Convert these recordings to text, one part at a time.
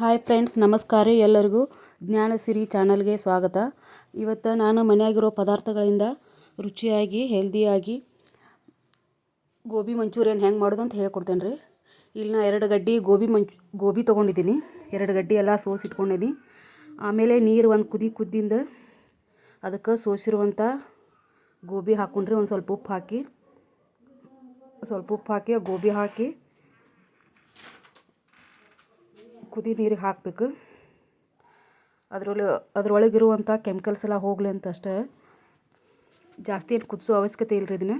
Hi friends ನಮಸ್ಕಾರ ರೀ ಎಲ್ಲರಿಗೂ ಜ್ಞಾನಸಿರಿ ಚಾನಲ್ಗೆ ಸ್ವಾಗತ. ಇವತ್ತು ನಾನು ಮನೆಯಾಗಿರೋ ಪದಾರ್ಥಗಳಿಂದ ರುಚಿಯಾಗಿ ಹೆಲ್ದಿಯಾಗಿ ಗೋಬಿ ಮಂಚೂರಿಯನ್ ಹೆಂಗೆ ಮಾಡೋದು ಅಂತ ಹೇಳ್ಕೊಡ್ತೇನೆ ರೀ. ಇಲ್ಲಿ ನಾ ಎರಡು ಗಡ್ಡಿ ಗೋಬಿ ಮಂಚು, ಗೋಬಿ ತೊಗೊಂಡಿದ್ದೀನಿ. ಎರಡು ಗಡ್ಡಿ ಎಲ್ಲ ಸೋಸಿ ಇಟ್ಕೊಂಡೀನಿ. ಆಮೇಲೆ ನೀರು ಒಂದು ಕುದಿ ಕುದ್ದಿಂದ ಅದಕ್ಕೆ ಸೋಸಿರುವಂಥ ಗೋಬಿ ಹಾಕ್ಕೊಂಡ್ರಿ ಒಂದು ಸ್ವಲ್ಪ ಉಪ್ಪು ಹಾಕಿ, ಸ್ವಲ್ಪ ಉಪ್ಪು ಹಾಕಿ ಗೋಬಿ ಹಾಕಿ ಕುದಿ ನೀರಿಗೆ ಹಾಕಬೇಕು. ಅದರಲ್ಲಿ ಅದರೊಳಗಿರುವಂಥ ಕೆಮಿಕಲ್ಸ್ ಎಲ್ಲ ಹೋಗಲಿ ಅಂತ ಅಷ್ಟೇ. ಜಾಸ್ತಿ ಏನು ಕುದಿಸೋ ಅವಶ್ಯಕತೆ ಇಲ್ಲರಿ ಇದನ್ನು.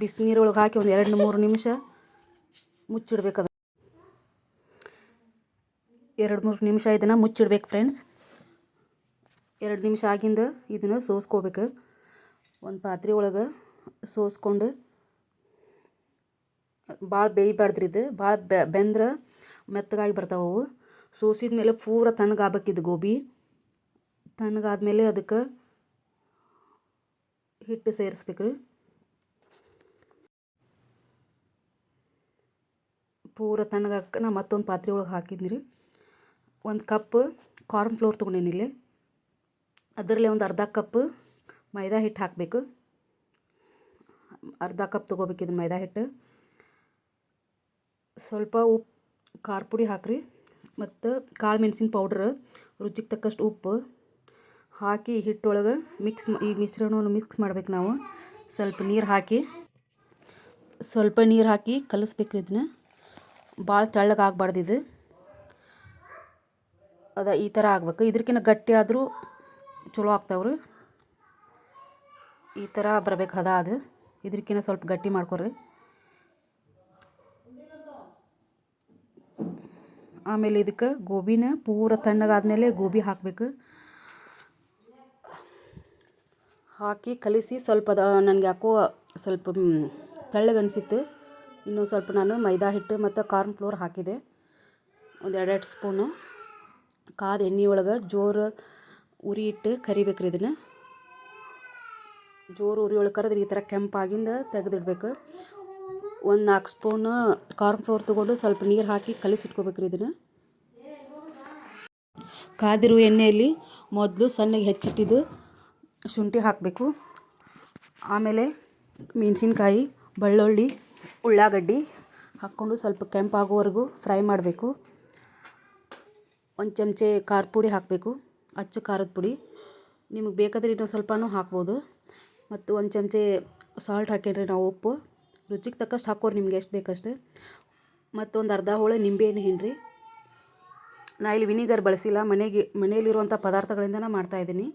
ಬಿಸಿನೀರೊಳಗೆ ಹಾಕಿ ಒಂದು ಎರಡು ಮೂರು ನಿಮಿಷ ಮುಚ್ಚಿಡ್ಬೇಕು ಅದು ಎರಡು ಮೂರು ನಿಮಿಷ ಇದನ್ನು ಮುಚ್ಚಿಡ್ಬೇಕು ಫ್ರೆಂಡ್ಸ್. ಎರಡು ನಿಮಿಷ ಆಗಿಂದ ಇದನ್ನು ಸೋಸ್ಕೋಬೇಕು. ಒಂದು ಪಾತ್ರೆ ಒಳಗೆ ಸೋಸ್ಕೊಂಡು ಭಾಳ ಬೇಯಬಾರ್ದ್ರಿ ಇದು. ಭಾಳ ಬೆಂದ್ರೆ ಮೆತ್ತಗಾಗಿ ಬರ್ತಾವೆ ಅವು. ಸೋಸಿದ ಮೇಲೆ ಪೂರ ತಣ್ಣಗಾಗಬೇಕಿದ್ದು ಗೋಬಿ. ತಣ್ಣಗಾದ್ಮೇಲೆ ಅದಕ್ಕೆ ಹಿಟ್ಟು ಸೇರಿಸ್ಬೇಕು ರೀ. ಪೂರ ತಣ್ಣಗಾಕ ನಾ ಮತ್ತೊಂದು ಪಾತ್ರೆ ಒಳಗೆ ಹಾಕಿದ್ನಿ ರೀ. ಒಂದು ಕಪ್ ಕಾರ್ನ್ ಫ್ಲೋರ್ ತೊಗೊಂಡೇನಿ ಇಲ್ಲಿ. ಅದರಲ್ಲೇ ಒಂದು ಅರ್ಧ ಕಪ್ ಮೈದಾ ಹಿಟ್ಟು ಹಾಕಬೇಕು. ಅರ್ಧ ಕಪ್ ತೊಗೋಬೇಕಿದ್ರೆ ಮೈದಾ ಹಿಟ್ಟು. ಸ್ವಲ್ಪ ಉಪ್ಪು ಖಾರ ಪುಡಿ ಹಾಕಿರಿ. ಮತ್ತು ಕಾಳು ಮೆಣಸಿನ ಪೌಡ್ರ್ ರುಚಿಗೆ ತಕ್ಕಷ್ಟು ಉಪ್ಪು ಹಾಕಿ ಹಿಟ್ಟೊಳಗೆ ಮಿಕ್ಸ್ ಈ ಮಿಶ್ರಣವನ್ನು ಮಿಕ್ಸ್ ಮಾಡ್ಬೇಕು ನಾವು. ಸ್ವಲ್ಪ ನೀರು ಹಾಕಿ, ಸ್ವಲ್ಪ ನೀರು ಹಾಕಿ ಕಲಿಸ್ಬೇಕು ಇದನ್ನ ಭಾಳ ತೆಳ್ಳಗೆ ಆಗಬಾರ್ದು ಇದು. ಅದ ಈ ಥರ ಆಗ್ಬೇಕು. ಇದ್ರಕಿನ್ನ ಗಟ್ಟಿ ಆದರೂ ಚಲೋ ಆಗ್ತಾವ್ರಿ. ಈ ಥರ ಬರ್ಬೇಕು ಹದ ಅದು ಇದ್ರಕಿನ್ನ ಸ್ವಲ್ಪ ಗಟ್ಟಿ ಮಾಡ್ಕೊರಿ. ಆಮೇಲೆ ಇದಕ್ಕೆ ಗೋಬಿನ ಪೂರ ತಣ್ಣಗಾದ್ಮೇಲೆ ಗೋಬಿ ಹಾಕಬೇಕು. ಹಾಕಿ ಕಲಿಸಿ ಸ್ವಲ್ಪ ನನಗೆ ಯಾಕೋ ಸ್ವಲ್ಪ ತೆಳ್ಳಗೆ ಅನಿಸಿತ್ತು. ಇನ್ನೂ ಸ್ವಲ್ಪ ನಾನು ಮೈದಾ ಹಿಟ್ಟು ಮತ್ತು ಕಾರ್ನ್ ಫ್ಲೋರ್ ಹಾಕಿದೆ. ಒಂದು ಎರಡೆರಡು ಸ್ಪೂನು. ಕಾದ ಎಣ್ಣೆ ಒಳಗೆ ಜೋರು ಉರಿ ಇಟ್ಟು ಕರಿಬೇಕ್ರಿ ಇದನ್ನು. ಜೋರು ಉರಿ ಒಳಗೆ ಕರೆದ್ರೆ ಈ ಥರ ಕೆಂಪಾಗಿಂದ ತೆಗೆದಿಡ್ಬೇಕು. ಒಂದು ನಾಲ್ಕು ಸ್ಪೂನು ಕಾರ್ನ್ ಫ್ಲೋರ್ ತೊಗೊಂಡು ಸ್ವಲ್ಪ ನೀರು ಹಾಕಿ ಕಲಿಸಿಟ್ಕೋಬೇಕ್ರಿ ಇದನ್ನು. ಕಾದಿರುವ ಎಣ್ಣೆಯಲ್ಲಿ ಮೊದಲು ಸಣ್ಣಗೆ ಹೆಚ್ಚಿಟ್ಟಿದ್ದು ಶುಂಠಿ ಹಾಕಬೇಕು. ಆಮೇಲೆ ಮೆಣಸಿನ್ಕಾಯಿ, ಬೆಳ್ಳುಳ್ಳಿ, ಉಳ್ಳಾಗಡ್ಡಿ ಹಾಕ್ಕೊಂಡು ಸ್ವಲ್ಪ ಕೆಂಪಾಗೋವರೆಗೂ ಫ್ರೈ ಮಾಡಬೇಕು. ಒಂದು ಚಮಚೆ ಖಾರ ಪುಡಿ ಹಾಕಬೇಕು, ಅಚ್ಚು ಖಾರದ ಪುಡಿ. ನಿಮಗೆ ಬೇಕಾದರೆ ಇನ್ನೊಂದು ಸ್ವಲ್ಪನೂ ಹಾಕ್ಬೋದು. ಮತ್ತು ಒಂದು ಚಮಚೆ ಸಾಲ್ಟ್ ಹಾಕೇನ್ರಿ ನಾವು ಉಪ್ಪು. ರುಚಿಗೆ ತಕ್ಕಷ್ಟು ಹಾಕೋರು, ನಿಮ್ಗೆ ಎಷ್ಟು ಬೇಕಷ್ಟು. ಮತ್ತೊಂದು ಅರ್ಧ ಹೋಳೆ ನಿಂಬೆಹಣ್ಣು ಹಿಂಡ್ರಿ. ನಾ ಇಲ್ಲಿ ವಿನಿಗರ್ ಬಳಸಿಲ್ಲ, ಮನೆಗೆ ಮನೆಯಲ್ಲಿರುವಂಥ ಪದಾರ್ಥಗಳಿಂದ ಮಾಡ್ತಾಯಿದ್ದೀನಿ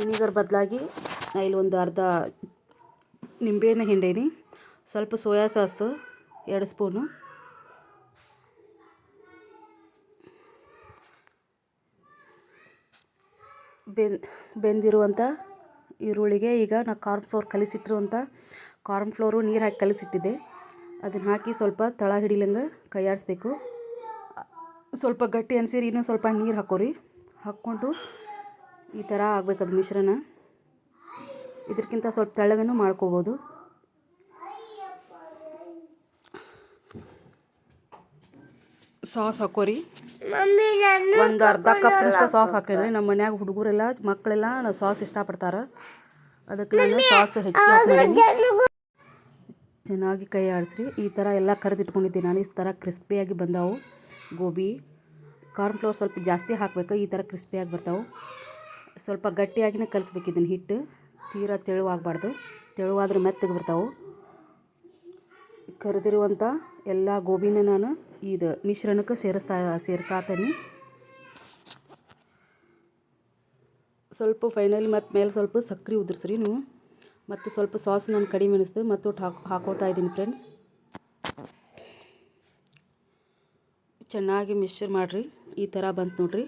ವಿನಿಗರ್ ಬದಲಾಗಿ ನಾ ಇಲ್ಲಿ ಒಂದು ಅರ್ಧ ನಿಂಬೆಹಣ್ಣು ಹಿಂಡೇನಿ. ಸ್ವಲ್ಪ ಸೋಯಾ ಸಾಸು, ಎರಡು ಸ್ಪೂನು. ಬೆನ್ ಬೆಂದಿರುವಂಥ ಈರುಳ್ಳಿಗೆ ಈಗ ನಾ ಕಾರ್ನ್ ಫ್ಲೋರ್ ಕಲಿಸಿಟ್ಟಿರುವಂಥ ಕಾರ್ನ್ ಫ್ಲೋರು ನೀರು ಹಾಕಿ ಕಲಿಸಿಟ್ಟಿದ್ದೆ. ಅದನ್ನು ಹಾಕಿ ಸ್ವಲ್ಪ ತಳ ಹಿಡಿಲಂಗೆ ಕೈಯಾಡಿಸ್ಬೇಕು. ಸ್ವಲ್ಪ ಗಟ್ಟಿ ಅನ್ಸಿರಿ, ಇನ್ನೂ ಸ್ವಲ್ಪ ನೀರು ಹಾಕೋರಿ. ಹಾಕ್ಕೊಂಡು ಈ ಥರ ಅದು ಮಿಶ್ರಣ. ಇದಕ್ಕಿಂತ ಸ್ವಲ್ಪ ತೆಳ್ಳಗನ್ನು ಮಾಡ್ಕೋಬೋದು. ಸಾಸ್ ಹಾಕೋರಿ. ಒಂದು ಅರ್ಧ ಕಪ್ನಷ್ಟು ಸಾಸ್ ಹಾಕೋರಿ ನಮ್ಮ ಮನ್ಯಾಗ ಹುಡುಗರೆಲ್ಲ ಮಕ್ಕಳೆಲ್ಲ ಸಾಸ್ ಇಷ್ಟಪಡ್ತಾರೆ. ಅದಕ್ಕೆ ನಾನು ಸಾಸ್ ಹೆಚ್ಚಿಗೆ ಚೆನ್ನಾಗಿ ಕೈ ಆಡಿಸ್ರಿ. ಈ ಥರ ಎಲ್ಲ ಕರೆದಿಟ್ಕೊಂಡಿದ್ದೆ ನಾನು. ಈ ಥರ ಕ್ರಿಸ್ಪಿಯಾಗಿ ಬಂದಾವು ಗೋಬಿ. ಕಾರ್ನ್ ಫ್ಲೋರ್ ಸ್ವಲ್ಪ ಜಾಸ್ತಿ ಹಾಕಬೇಕು. ಈ ಥರ ಕ್ರಿಸ್ಪಿಯಾಗಿ ಬರ್ತಾವೆ. ಸ್ವಲ್ಪ ಗಟ್ಟಿಯಾಗಿನೇ ಕಲಿಸ್ಬೇಕು ಇದನ್ನು ಹಿಟ್ಟು. ತೀರಾ ತೆಳುವಾಗಬಾರ್ದು. ತೆಳುವಾದ್ರೆ ಮೆತ್ತಗೆ ಬರ್ತಾವೆ. ಕರೆದಿರುವಂಥ ಎಲ್ಲ ಗೋಬಿನ ನಾನು ಇದು ಮಿಶ್ರಣಕ್ಕೆ ಸೇರಿಸ್ತಾ, ಸೇರಿಸಾತೀನಿ. ಸ್ವಲ್ಪ ಫೈನಲಿ ಮತ್ತು ಮೇಲೆ ಸ್ವಲ್ಪ ಸಕ್ಕರೆ ಉದುರಿಸ್ರಿ ನೀವು. ಮತ್ತು ಸ್ವಲ್ಪ ಸಾಸ್ ನಾನು ಕಡಿಮೆ ಅನಿಸ್ತು ಮತ್ತು ಹಾಕಿ ಹಾಕೋತಾ ಇದ್ದೀನಿ ಫ್ರೆಂಡ್ಸ್ ಚೆನ್ನಾಗಿ ಮಿಕ್ಸ್ಚರ್ ಮಾಡಿರಿ. ಈ ಥರ ಬಂತು ನೋಡ್ರಿ.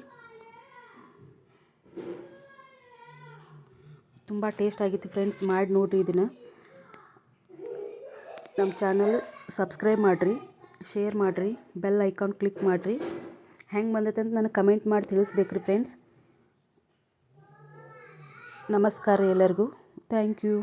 ತುಂಬ ಟೇಸ್ಟ್ ಆಗಿತ್ತು ಫ್ರೆಂಡ್ಸ್ ಮಾಡಿ ನೋಡಿರಿ ಇದನ್ನು. ನಮ್ಮ ಚಾನಲ್ ಸಬ್ಸ್ಕ್ರೈಬ್ ಮಾಡಿರಿ ಶೇರ್ ಮಾಡಿರಿ ಬೆಲ್ ಐಕಾನ್ ಕ್ಲಿಕ್ ಮಾಡಿರಿ. ಹೆಂಗೆ ಬಂದೈತೆ ಅಂತ ನನಗೆ ಕಮೆಂಟ್ ಮಾಡಿ ತಿಳಿಸ್ಬೇಕ್ರಿ ಫ್ರೆಂಡ್ಸ್ ನಮಸ್ಕಾರ ಎಲ್ಲರಿಗೂ. Thank you